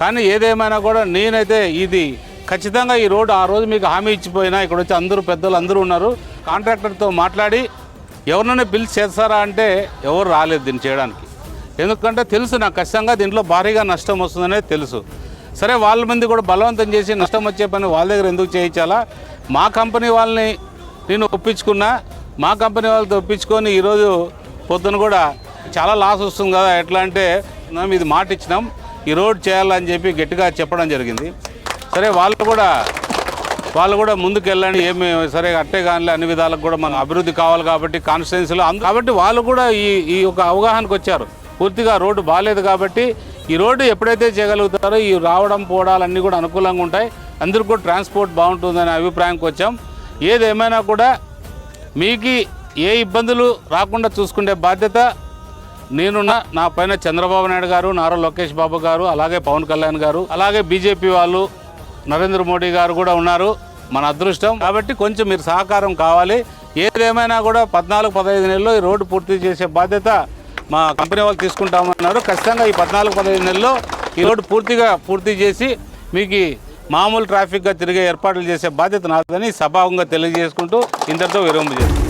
కానీ ఏదేమైనా కూడా నేనైతే ఇది ఖచ్చితంగా ఈ రోడ్డు ఆ రోజు మీకు హామీ ఇచ్చిపోయినా ఇక్కడ వచ్చి అందరూ పెద్దలు అందరూ ఉన్నారు. కాంట్రాక్టర్తో మాట్లాడి ఎవరినైనా పిలిచి చేస్తారా అంటే ఎవరు రాలేదు దీన్ని చేయడానికి. ఎందుకంటే తెలుసు నాకు ఖచ్చితంగా దీంట్లో భారీగా నష్టం వస్తుందనేది తెలుసు. సరే వాళ్ళ మంది కూడా బలవంతం చేసి నష్టం వచ్చే పని వాళ్ళ దగ్గర ఎందుకు చేయించాలా? మా కంపెనీ వాళ్ళని నేను ఒప్పించుకున్నా మా కంపెనీ వాళ్ళతో ఒప్పించుకొని ఈరోజు పొద్దున కూడా చాలా లాస్ వస్తుంది కదా ఎట్లా అంటే మేము ఇది మాట ఇచ్చినాం. ఈ రోడ్ చేయాలని చెప్పి గట్టిగా చెప్పడం జరిగింది. సరే వాళ్ళు కూడా వాళ్ళు కూడా ముందుకు వెళ్ళండి ఏమి సరే అట్టే కానీ అన్ని విధాలకు కూడా మనం అభివృద్ధి కావాలి కాబట్టి కాన్స్టిట్యున్సీలో అందు- కాబట్టి వాళ్ళు కూడా ఈ ఈ ఒక అవగాహనకు వచ్చారు. పూర్తిగా రోడ్డు బాగాలేదు కాబట్టి ఈ రోడ్డు ఎప్పుడైతే చేయగలుగుతారో ఈ రావడం పోవడాలన్నీ కూడా అనుకూలంగా ఉంటాయి. అందరికీ కూడా ట్రాన్స్పోర్ట్ బాగుంటుందనే అభిప్రాయంకి వచ్చాం. ఏదేమైనా కూడా మీకు ఏ ఇబ్బందులు రాకుండా చూసుకునే బాధ్యత నేనున్న నా పైన చంద్రబాబు నాయుడు గారు నారా లోకేష్ బాబు గారు అలాగే పవన్ కళ్యాణ్ గారు అలాగే బీజేపీ వాళ్ళు నరేంద్ర మోడీ గారు కూడా ఉన్నారు. మన అదృష్టం. కాబట్టి కొంచెం మీరు సహకారం కావాలి. ఏదేమైనా కూడా పద్నాలుగు పదహైదు నెలల్లో ఈ రోడ్డు పూర్తి చేసే బాధ్యత మా కంపెనీ వాళ్ళు తీసుకుంటామన్నారు. ఖచ్చితంగా ఈ పద్నాలుగు పదహైదు నెలల్లో ఈ రోడ్డు పూర్తిగా పూర్తి చేసి మీకు మామూలు ట్రాఫిక్గా తిరిగే ఏర్పాట్లు చేసే బాధ్యత నాదని సభావంగా తెలియజేసుకుంటూ ఇంతటితో విరమణ చేస్తాను